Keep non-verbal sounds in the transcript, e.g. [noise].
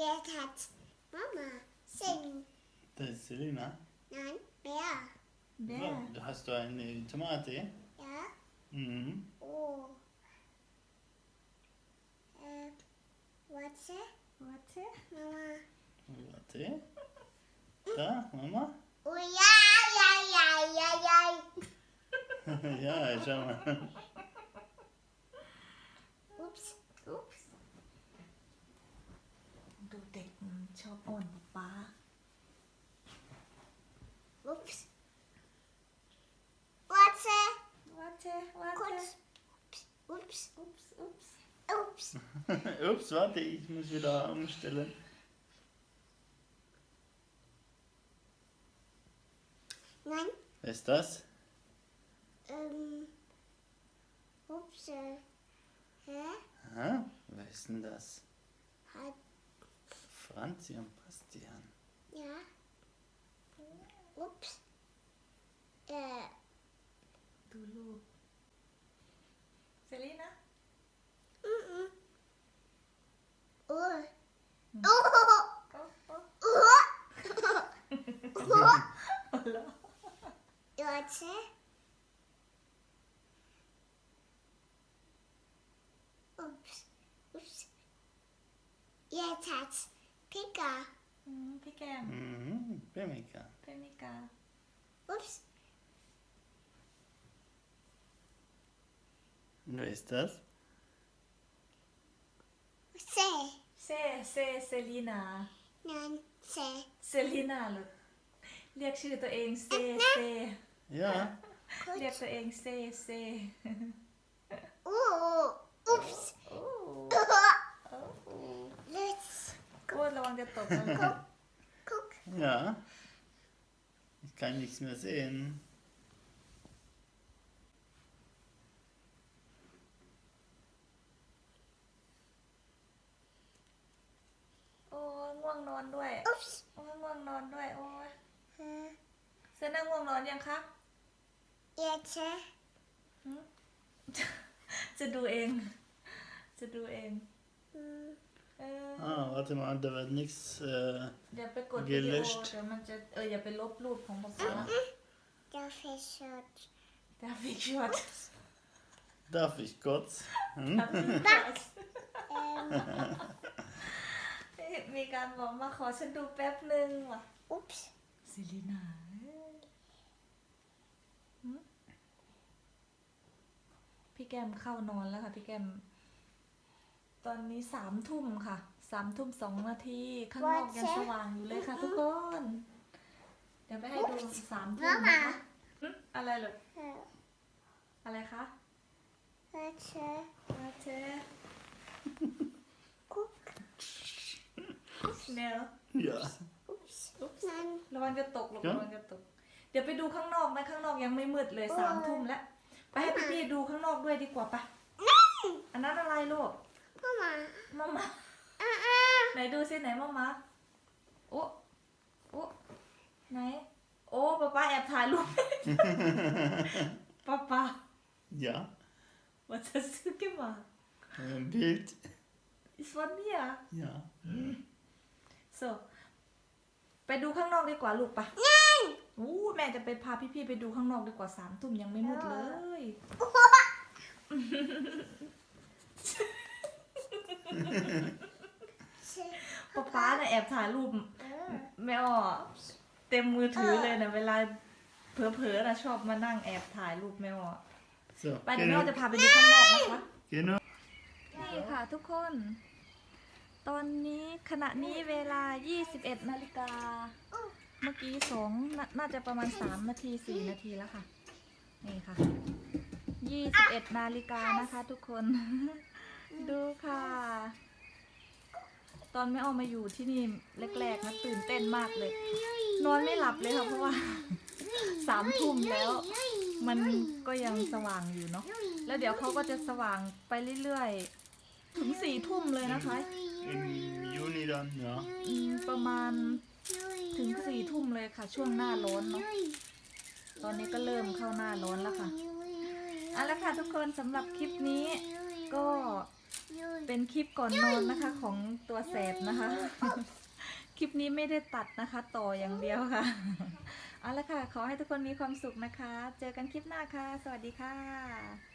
Yes, hat Mama sing. Das ist Selina. Nein, Bär. Bär. So, hast du eine Tomate? Ja. Mhm. Oh. Äh, warte. Warte. Mama. Warte. Da, Mama. Oh ja, ja, ja, ja, ja. ja, schau mal. มันชอบอ่อนป๊า Ups. Warte. ว่าเจ๊ว่าเจ๊ Kurz. Ups. อุ๊บส์อุ๊บส์ Ups. Ups, warte, ich muss wieder umstellen. Nein. Wer ist das? Ähm. Ups. äh, Hä? Aha, wer ist denn das? Hat. Franzi und Bastian. Ja. Ups. Äh. ดูรูปเซรีนะ Mhm. Oh. Oh. โอ้โอ้ Oh. หัวเราะ Warte. Ups. Ups. Jetzt hat's Pika. Mm, Pikem. Mm, mm-hmm, Pimika. Pimika. Ups. Wer estás? das? Se. Se, Selina. No sé. Selina. Leek je er één, se, se. Ja. Leek er één, C C. [laughs] โอ้ระวังจะตกนะลูก guck. ja. Ich kann nichts mehr sehen. โอ้ง่วงนอนด้วย Ups. โอ้ง่วงนอนด้วย โอ้ย Äh, เซน่าง่วงนอนยังคะ Jetzt. äh, จะดูเอง จะดูเอง hm, เออ Ah, warte mal, da wird nichts. Äh, อย่าไปกดวิดีโอ Gelöscht เดี๋ยวมันจะเอออย่าไปลบรูปของภาษา Der Fischschutz. ดาฟิกช็อต darf ich kurz? Hm? มีการบอกมาขอฉันดูแป๊บหนึ่งว่ะ Ups. ซิลินาพี่แกมเข้านอนแล้วค่ะ พี่แกมตอนนี้สามทุ่มค่ะ สามทุ่มสองนาทีข้างนอกยังสว่างอยู่เลยค่ะทุกคน เดี๋ยวไปให้ดูสามทุ่มนะคะหึอะไรเหรอ Äh, อะไรคะ Warte. มาเช Guck. เนล Ja. Ups. Nein. ระวังจะตกลูกจ๊ะระวังจะตก เดี๋ยวไปดูข้างนอกนะข้างนอกยังไม่มืดเลยสามทุ่มแล้วไปให้พี่ๆดูข้างนอกด้วยดีกว่าปะอันนั้นอะไรลูก Mama. มามา Ah, ah. ไหนดูสิไหนมามาโอ้โอ้ไหน โอ้ป้าป้าแอบถ่ายรูป ป้าป้า Ja. was hast du gemacht Ein Bild. ist von mir Ja. so ไปดูข้างนอกดีกว่าลูกปะอู้แม่จะไปพาพี่ๆไปดูข้างนอกดีกว่าสามทุ่มยังไม่มืดเลย ป๊าป๊าน่ะแอบถ่ายรูป Äh, แม่อ้อเต็มมือถือเลยนะเวลาเผลอๆนะชอบมานั่งแอบถ่ายรูปแม่อ้อ So, ไปเดี๋ยวแม่อ้อจะพาไปดูข้างนอกนะคะ genau. นี่ค่ะทุกคน ตอนนี้ขณะนี้เวลา 21 นาฬิกา เมื่อกี้สองนาน่าจะประมาณ 3 นาที 4 นาทีแล้วค่ะ นี่ค่ะ 21 นาฬิกานะคะทุกคน ดูค่ะ ตอนแม่ออกมาอยู่ที่นี่แรกๆนะตื่นเต้นมากเลย นอนไม่หลับเลยค่ะเพราะว่าสามทุ่มแล้ว มันก็ยังสว่างอยู่เนาะแล้วเดี๋ยวเขาก็จะสว่างไปเรื่อยๆ ถึงสี่ทุ่มเลยนะคะ Im Juni dann, ja. อืมประมาณถึงสี่ทุ่มเลยค่ะ ช่วงหน้าร้อนเนาะตอนนี้ก็เริ่มเข้าหน้าร้อนแล้วค่ะเอาละค่ะทุกคนสำหรับคลิปนี้ ก็ เป็นคลิปก่อนนอนนะคะ ของตัวแสบนะคะ คลิปนี้ไม่ได้ตัดนะคะ ต่ออย่างเดียวค่ะ เอาละค่ะ ขอให้ทุกคนมีความสุขนะคะ เจอกันคลิปหน้าค่ะ สวัสดีค่ะ